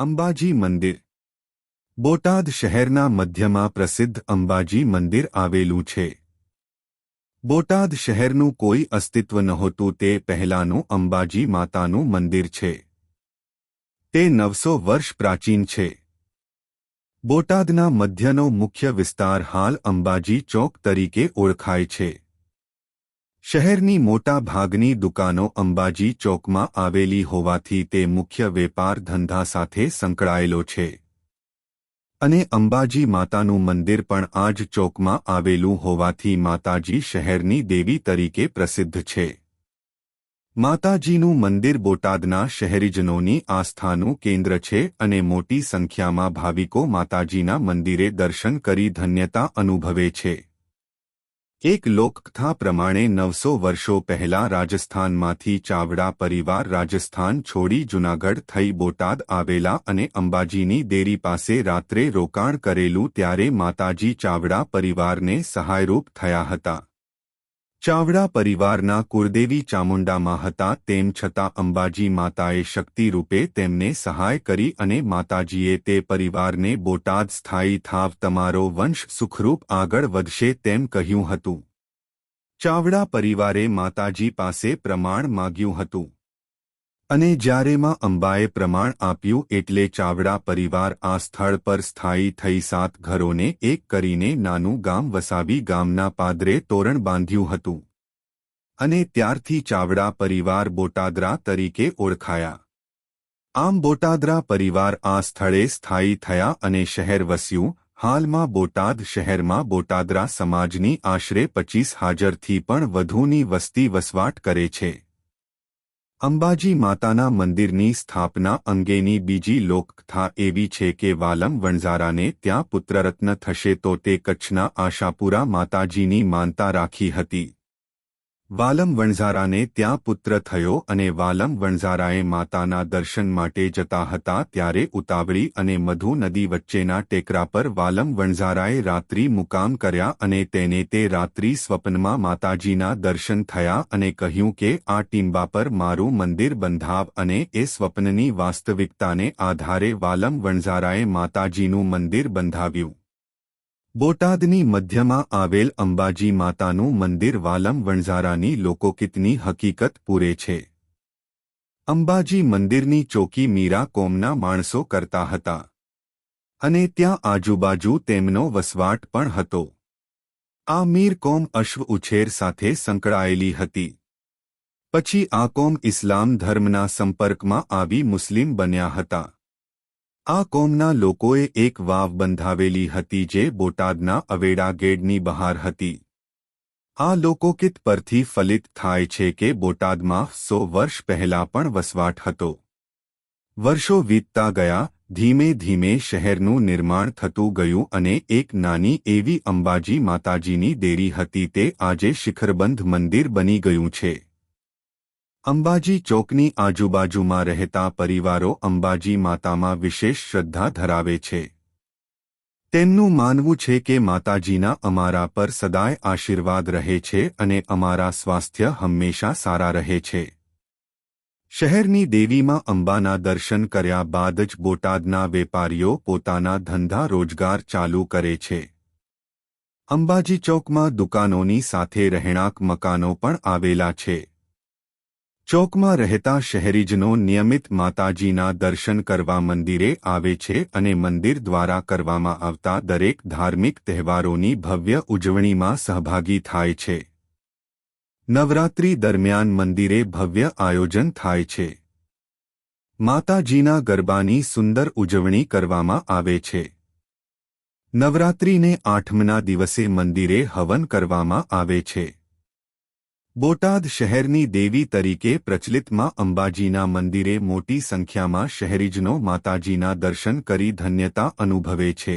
અંબાજી મંદિર. બોટાદ શહેરના મધ્યમાં પ્રસિદ્ધ અંબાજી મંદિર આવેલું છે. બોટાદ શહેરનું કોઈ અસ્તિત્વ નહોતું તે પહેલાંનું અંબાજી માતાનું મંદિર છે. તે નવસો વર્ષ પ્રાચીન છે. બોટાદના મધ્યનો મુખ્ય વિસ્તાર હાલ અંબાજી ચોક તરીકે ઓળખાય છે. શહેરની મોટા ભાગની દુકાનો અંબાજી ચોકમાં આવેલી હોવાથી તે મુખ્ય વેપાર ધંધા સાથે સંકળાયેલો છે. અને અંબાજી માતાનું મંદિર પણ આ જ ચોકમાં આવેલું હોવાથી માતાજી શહેરની દેવી તરીકે પ્રસિદ્ધ છે. માતાજીનું મંદિર બોટાદના શહેરીજનોની આસ્થાનું કેન્દ્ર છે અને મોટી સંખ્યામાં ભાવિકો માતાજીના મંદિરે દર્શન કરી ધન્યતા અનુભવે છે. એક લોકકથા પ્રમાણે નવસો વર્ષો પહેલા રાજસ્થાનમાંથી ચાવડા પરિવાર રાજસ્થાન છોડી જૂનાગઢ થઈ બોટાદ આવેલા અને અંબાજીની દેરી પાસે રાત્રે રોકાણ કરેલું ત્યારે માતાજી ચાવડા પરિવારને સહાયરૂપ થયા હતા. ચાવડા પરિવારના કુળદેવી ચામુંડામાં હતા તેમ છતાં અંબાજી માતાએ શક્તિરૂપે તેમને સહાય કરી અને માતાજીએ તે પરિવારને બોટાદ સ્થાયી થાવ તમારો વંશ સુખરૂપ આગળ વધશે તેમ કહ્યું હતું. ચાવડા પરિવારે માતાજી પાસે પ્રમાણ માગ્યું હતું. અને જ્યારે માં અંબાએ પ્રમાણ આપ્યું એટલે ચાવડા પરિવાર આ સ્થળ પર સ્થાયી થઈ સાત ઘરોને એક કરીને નાનું ગામ વસાવી ગામના પાદરે તોરણ બાંધ્યું હતું. અને ત્યારથી ચાવડા પરિવાર બોટાદરા તરીકે ઓળખાયા. આમ બોટાદરા પરિવાર આ સ્થળે સ્થાયી થયા અને શહેર વસ્યું, હાલમાં બોટાદ શહેરમાં બોટાદરા સમાજની આશરે પચીસ હાજરથી પણ વધુની વસ્તી વસવાટ કરે છે. અંબાજી માતાના મંદિરની સ્થાપના અંગેની બીજી લોકકથા એવી છે કે વાલમ વણઝારાને ત્યાં પુત્રરત્ન થશે તો તે કચ્છના આશાપુરા માતાજીની માનતા રાખી હતી. વાલમ વણઝારાને ત્યાં પુત્ર થયો અને વાલમ વણઝારાએ માતાના દર્શન માટે જતા હતા ત્યારે ઉતાવળી અને મધુ નદી વચ્ચેના ટેકરા પર વાલમ વણઝારાએ રાત્રિ મુકામ કર્યા અને તેને તે રાત્રિ સ્વપ્નમાં માતાજીના દર્શન થયા અને કહ્યું કે આ ટીંબા પર મારું મંદિર બંધાવ અને એ સ્વપ્નની વાસ્તવિકતાને આધારે વાલમ વણઝારાએ માતાજીનું મંદિર બંધાવ્યું. બોટાદની મધ્યમાં આવેલ અંબાજી માતાનું મંદિર વાલમ વણઝારાની લોકોકિતની હકીકત પૂરે છે. અંબાજી મંદિરની ચોકી મીરા કોમના માણસો કરતા હતા. અને ત્યાં આજુબાજુ તેમનો વસવાટ પણ હતો. આ મીર કોમ અશ્વ ઉછેર સાથે સંકળાયેલી હતી. પછી આ કોમ ઇસ્લામ ધર્મના સંપર્કમાં આવી મુસ્લિમ બન્યા હતા. આ કોમના લોકોએ એક વાવ બંધાવેલી હતી જે બોટાદના અવેડા ગેડની બહાર હતી. આ લોકોકિત પરથી ફલિત થાય છે કે બોટાદમાં સો વર્ષ પહેલા પણ વસવાટ હતો. વર્ષો વીતતા ગયા, ધીમે ધીમે શહેરનું નિર્માણ થતું ગયું અને એક નાની એવી અંબાજી માતાજીની દેરી હતી તે આજે શિખરબંધ મંદિર બની ગયું છે. અંબાજી ચોકની આજુબાજુમાં રહેતા પરિવારો અંબાજી માતામાં વિશેષ શ્રદ્ધા ધરાવે છે. તેમનું માનવું છે કે માતાજીના અમારા પર સદાય આશીર્વાદ રહે છે અને અમારા સ્વાસ્થ્ય હંમેશા સારા રહે છે. શહેરની દેવીમાં અંબાના દર્શન કર્યા બાદ જ બોટાદના વેપારીઓ પોતાના ધંધા રોજગાર ચાલુ કરે છે. અંબાજી ચોકમાં દુકાનોની સાથે રહેણાંક મકાનો પણ આવેલા છે. ચોકમાં રહેતા શહેરીજનો નિયમિત માતાજીના દર્શન કરવા મંદિરે આવે છે અને મંદિર દ્વારા કરવામાં આવતા દરેક ધાર્મિક તહેવારોની ભવ્ય ઉજવણીમાં સહભાગી થાય છે. નવરાત્રી દરમિયાન મંદિરે ભવ્ય આયોજન થાય છે. માતાજીના ગરબાની સુંદર ઉજવણી કરવામાં આવે છે. નવરાત્રીને આઠમના દિવસે મંદિરે હવન કરવામાં આવે છે. બોટાદ શહેરની દેવી તરીકે પ્રચલિતમાં અંબાજીના મંદિરે મોટી સંખ્યામાં શહેરીજનો માતાજીના દર્શન કરી ધન્યતા અનુભવે છે.